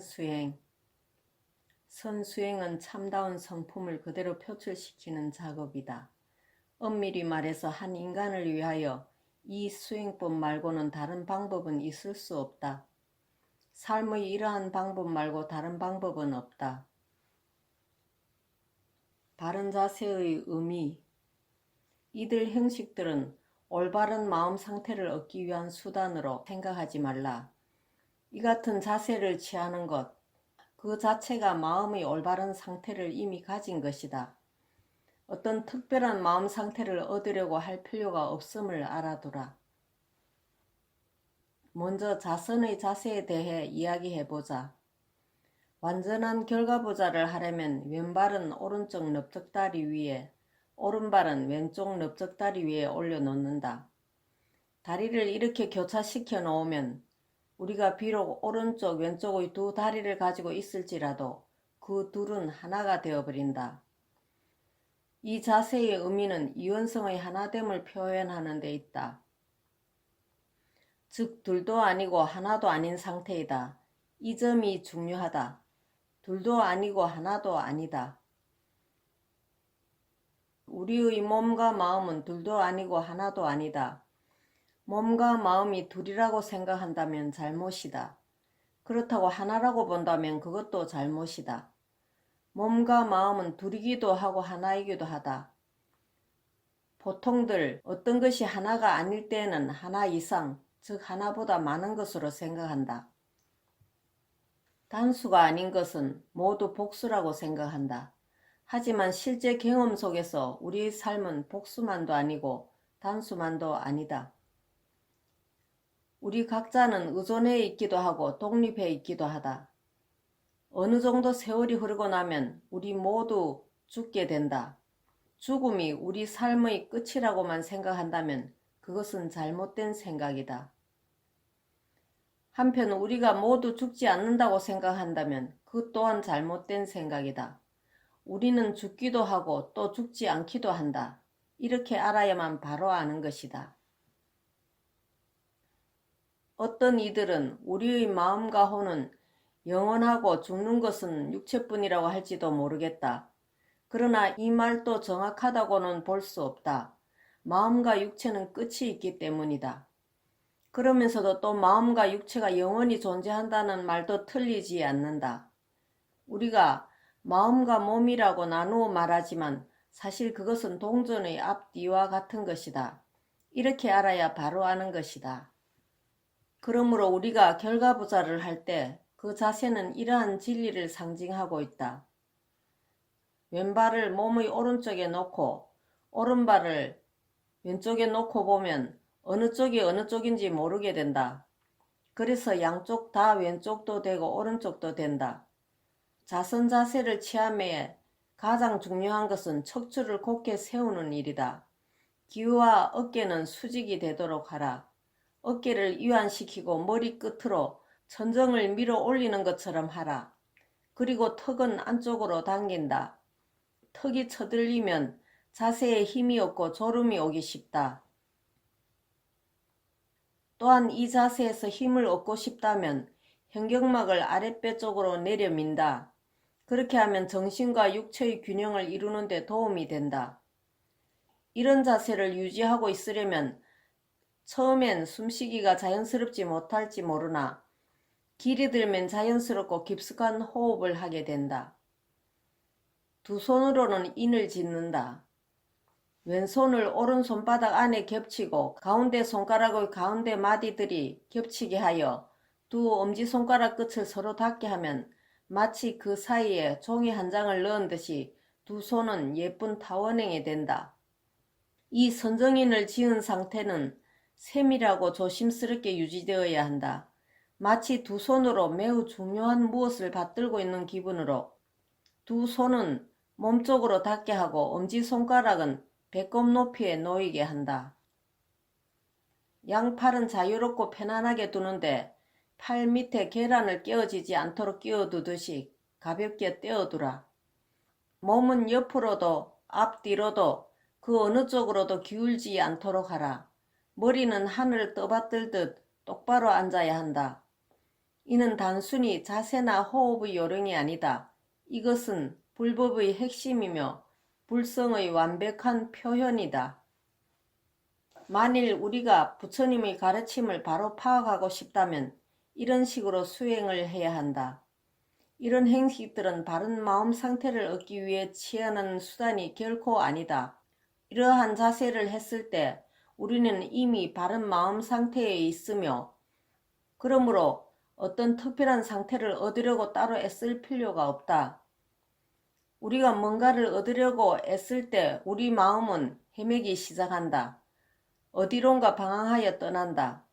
선수행 선수행은 참다운 성품을 그대로 표출시키는 작업이다. 엄밀히 말해서 한 인간을 위하여 이 수행법 말고는 다른 방법은 있을 수 없다. 삶의 이러한 방법 말고 다른 방법은 없다. 바른 자세의 의미 이들 형식들은 올바른 마음 상태를 얻기 위한 수단으로 생각하지 말라. 이 같은 자세를 취하는 것, 그 자체가 마음의 올바른 상태를 이미 가진 것이다. 어떤 특별한 마음 상태를 얻으려고 할 필요가 없음을 알아두라. 먼저 자선의 자세에 대해 이야기해보자. 완전한 결과보자를 하려면 왼발은 오른쪽 넓적다리 위에, 오른발은 왼쪽 넓적다리 위에 올려놓는다. 다리를 이렇게 교차시켜 놓으면 우리가 비록 오른쪽 왼쪽의 두 다리를 가지고 있을지라도 그 둘은 하나가 되어버린다. 이 자세의 의미는 이원성의 하나됨을 표현하는 데 있다. 즉 둘도 아니고 하나도 아닌 상태이다. 이 점이 중요하다. 둘도 아니고 하나도 아니다. 우리의 몸과 마음은 둘도 아니고 하나도 아니다. 몸과 마음이 둘이라고 생각한다면 잘못이다. 그렇다고 하나라고 본다면 그것도 잘못이다. 몸과 마음은 둘이기도 하고 하나이기도 하다. 보통들 어떤 것이 하나가 아닐 때에는 하나 이상, 즉 하나보다 많은 것으로 생각한다. 단수가 아닌 것은 모두 복수라고 생각한다. 하지만 실제 경험 속에서 우리의 삶은 복수만도 아니고 단수만도 아니다. 우리 각자는 의존해 있기도 하고 독립해 있기도 하다. 어느 정도 세월이 흐르고 나면 우리 모두 죽게 된다. 죽음이 우리 삶의 끝이라고만 생각한다면 그것은 잘못된 생각이다. 한편 우리가 모두 죽지 않는다고 생각한다면 그 또한 잘못된 생각이다. 우리는 죽기도 하고 또 죽지 않기도 한다. 이렇게 알아야만 바로 아는 것이다. 어떤 이들은 우리의 마음과 혼은 영원하고 죽는 것은 육체뿐이라고 할지도 모르겠다. 그러나 이 말도 정확하다고는 볼 수 없다. 마음과 육체는 끝이 있기 때문이다. 그러면서도 또 마음과 육체가 영원히 존재한다는 말도 틀리지 않는다. 우리가 마음과 몸이라고 나누어 말하지만 사실 그것은 동전의 앞뒤와 같은 것이다. 이렇게 알아야 바로 아는 것이다. 그러므로 우리가 결과부자를 할 때 그 자세는 이러한 진리를 상징하고 있다. 왼발을 몸의 오른쪽에 놓고 오른발을 왼쪽에 놓고 보면 어느 쪽이 어느 쪽인지 모르게 된다. 그래서 양쪽 다 왼쪽도 되고 오른쪽도 된다. 자선 자세를 취함에 가장 중요한 것은 척추를 곧게 세우는 일이다. 기와 어깨는 수직이 되도록 하라. 어깨를 이완시키고 머리 끝으로 천정을 밀어 올리는 것처럼 하라. 그리고 턱은 안쪽으로 당긴다. 턱이 쳐들리면 자세에 힘이 없고 졸음이 오기 쉽다. 또한 이 자세에서 힘을 얻고 싶다면 현경막을 아랫배 쪽으로 내려민다. 그렇게 하면 정신과 육체의 균형을 이루는 데 도움이 된다. 이런 자세를 유지하고 있으려면 처음엔 숨쉬기가 자연스럽지 못할지 모르나 길이 들면 자연스럽고 깊숙한 호흡을 하게 된다. 두 손으로는 인을 짓는다. 왼손을 오른손바닥 안에 겹치고 가운데 손가락의 가운데 마디들이 겹치게 하여 두 엄지손가락 끝을 서로 닿게 하면 마치 그 사이에 종이 한 장을 넣은 듯이 두 손은 예쁜 타원행이 된다. 이 선정인을 지은 상태는 세밀하고 조심스럽게 유지되어야 한다. 마치 두 손으로 매우 중요한 무엇을 받들고 있는 기분으로 두 손은 몸쪽으로 닿게 하고 엄지손가락은 배꼽 높이에 놓이게 한다. 양팔은 자유롭고 편안하게 두는데 팔 밑에 계란을 끼워지지 않도록 끼워두듯이 가볍게 떼어두라. 몸은 옆으로도 앞뒤로도 그 어느 쪽으로도 기울지 않도록 하라. 머리는 하늘을 떠받들듯 똑바로 앉아야 한다. 이는 단순히 자세나 호흡의 요령이 아니다. 이것은 불법의 핵심이며 불성의 완벽한 표현이다. 만일 우리가 부처님의 가르침을 바로 파악하고 싶다면 이런 식으로 수행을 해야 한다. 이런 행식들은 바른 마음 상태를 얻기 위해 취하는 수단이 결코 아니다. 이러한 자세를 했을 때 우리는 이미 바른 마음 상태에 있으며 그러므로 어떤 특별한 상태를 얻으려고 따로 애쓸 필요가 없다. 우리가 뭔가를 얻으려고 애쓸 때 우리 마음은 헤매기 시작한다. 어디론가 방황하여 떠난다.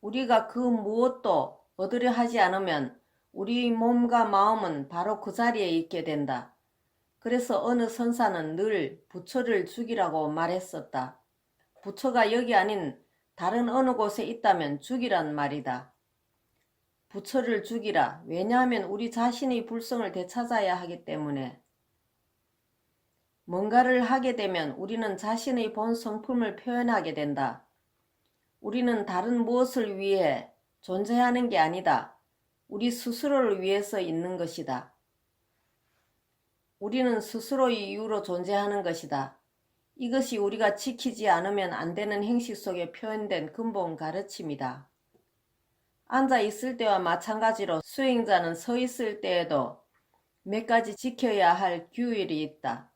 우리가 그 무엇도 얻으려 하지 않으면 우리 몸과 마음은 바로 그 자리에 있게 된다. 그래서 어느 선사는 늘 부처를 죽이라고 말했었다. 부처가 여기 아닌 다른 어느 곳에 있다면 죽이란 말이다. 부처를 죽이라. 왜냐하면 우리 자신의 불성을 되찾아야 하기 때문에. 뭔가를 하게 되면 우리는 자신의 본 성품을 표현하게 된다. 우리는 다른 무엇을 위해 존재하는 게 아니다. 우리 스스로를 위해서 있는 것이다. 우리는 스스로의 이유로 존재하는 것이다. 이것이 우리가 지키지 않으면 안 되는 행식 속에 표현된 근본 가르침이다. 앉아 있을 때와 마찬가지로 수행자는 서 있을 때에도 몇 가지 지켜야 할 규율이 있다.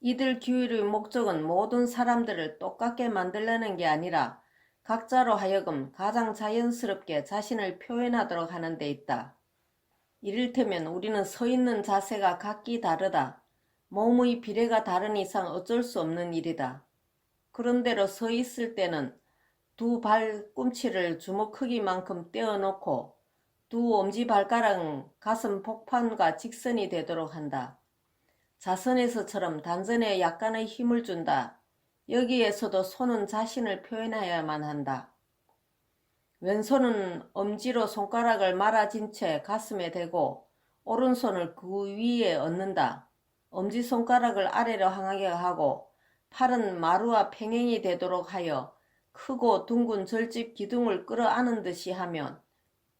이들 규율의 목적은 모든 사람들을 똑같게 만들려는 게 아니라 각자로 하여금 가장 자연스럽게 자신을 표현하도록 하는 데 있다. 이를테면 우리는 서 있는 자세가 각기 다르다. 몸의 비례가 다른 이상 어쩔 수 없는 일이다. 그런대로 서 있을 때는 두 발꿈치를 주먹 크기만큼 떼어놓고 두 엄지 발가락은 가슴 폭판과 직선이 되도록 한다. 자선에서처럼 단전에 약간의 힘을 준다. 여기에서도 손은 자신을 표현해야만 한다. 왼손은 엄지로 손가락을 말아진 채 가슴에 대고 오른손을 그 위에 얹는다. 엄지손가락을 아래로 향하게 하고 팔은 마루와 평행이 되도록 하여 크고 둥근 절집 기둥을 끌어안은 듯이 하면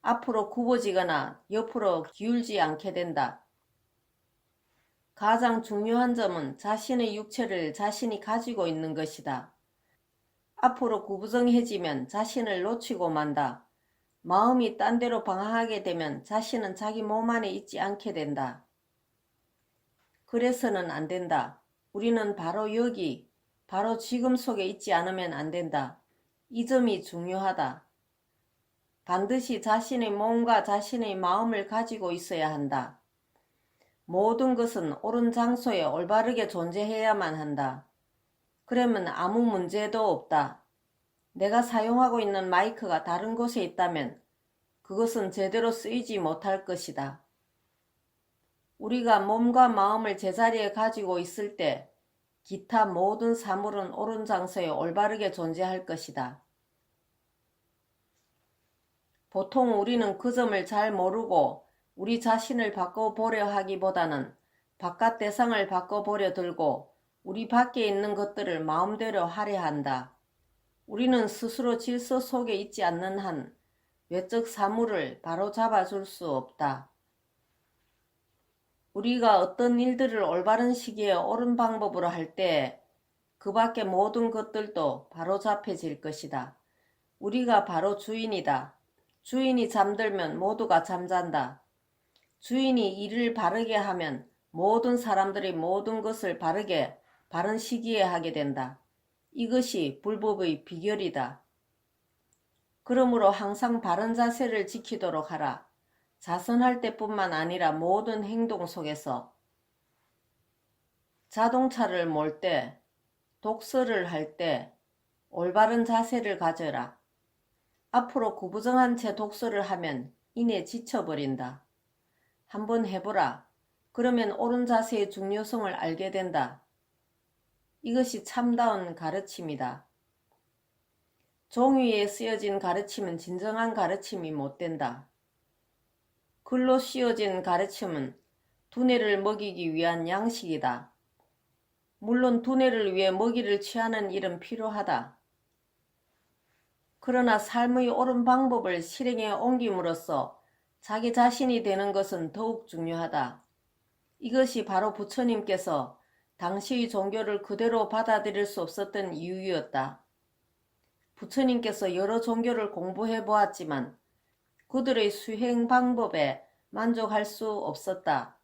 앞으로 굽어지거나 옆으로 기울지 않게 된다. 가장 중요한 점은 자신의 육체를 자신이 가지고 있는 것이다. 앞으로 구부정해지면 자신을 놓치고 만다. 마음이 딴 데로 방황하게 되면 자신은 자기 몸 안에 있지 않게 된다. 그래서는 안 된다. 우리는 바로 여기, 바로 지금 속에 있지 않으면 안 된다. 이 점이 중요하다. 반드시 자신의 몸과 자신의 마음을 가지고 있어야 한다. 모든 것은 옳은 장소에 올바르게 존재해야만 한다. 그러면 아무 문제도 없다. 내가 사용하고 있는 마이크가 다른 곳에 있다면 그것은 제대로 쓰이지 못할 것이다. 우리가 몸과 마음을 제자리에 가지고 있을 때 기타 모든 사물은 옳은 장소에 올바르게 존재할 것이다. 보통 우리는 그 점을 잘 모르고 우리 자신을 바꿔보려 하기보다는 바깥 대상을 바꿔보려 들고 우리 밖에 있는 것들을 마음대로 하려 한다. 우리는 스스로 질서 속에 있지 않는 한 외적 사물을 바로 잡아줄 수 없다. 우리가 어떤 일들을 올바른 시기에 옳은 방법으로 할 때 그 밖의 모든 것들도 바로 잡혀질 것이다. 우리가 바로 주인이다. 주인이 잠들면 모두가 잠잔다. 주인이 일을 바르게 하면 모든 사람들이 모든 것을 바르게 바른 시기에 하게 된다. 이것이 불법의 비결이다. 그러므로 항상 바른 자세를 지키도록 하라. 자선할 때뿐만 아니라 모든 행동 속에서 자동차를 몰 때, 독서를 할 때 올바른 자세를 가져라. 앞으로 구부정한 채 독서를 하면 이내 지쳐버린다. 한번 해보라. 그러면 옳은 자세의 중요성을 알게 된다. 이것이 참다운 가르침이다. 종이에 쓰여진 가르침은 진정한 가르침이 못 된다. 글로 씌워진 가르침은 두뇌를 먹이기 위한 양식이다. 물론 두뇌를 위해 먹이를 취하는 일은 필요하다. 그러나 삶의 옳은 방법을 실행에 옮김으로써 자기 자신이 되는 것은 더욱 중요하다. 이것이 바로 부처님께서 당시의 종교를 그대로 받아들일 수 없었던 이유였다. 부처님께서 여러 종교를 공부해 보았지만 그들의 수행 방법에 만족할 수 없었다.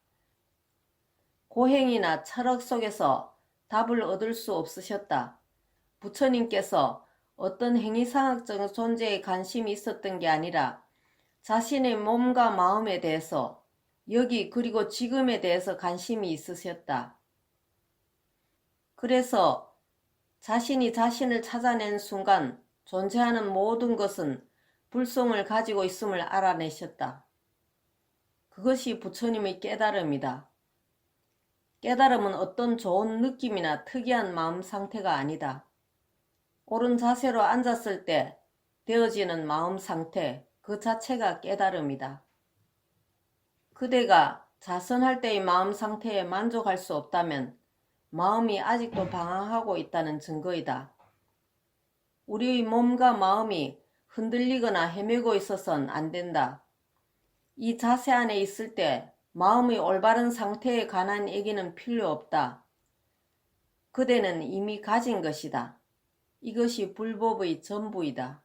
고행이나 철학 속에서 답을 얻을 수 없으셨다. 부처님께서 어떤 행위상학적 존재에 관심이 있었던 게 아니라 자신의 몸과 마음에 대해서 여기 그리고 지금에 대해서 관심이 있으셨다. 그래서 자신이 자신을 찾아낸 순간 존재하는 모든 것은 불성을 가지고 있음을 알아내셨다. 그것이 부처님의 깨달음이다. 깨달음은 어떤 좋은 느낌이나 특이한 마음 상태가 아니다. 옳은 자세로 앉았을 때 되어지는 마음 상태 그 자체가 깨달음이다. 그대가 자선할 때의 마음 상태에 만족할 수 없다면 마음이 아직도 방황하고 있다는 증거이다. 우리의 몸과 마음이 흔들리거나 헤매고 있어선 안 된다. 이 자세 안에 있을 때 마음의 올바른 상태에 관한 얘기는 필요 없다. 그대는 이미 가진 것이다. 이것이 불법의 전부이다.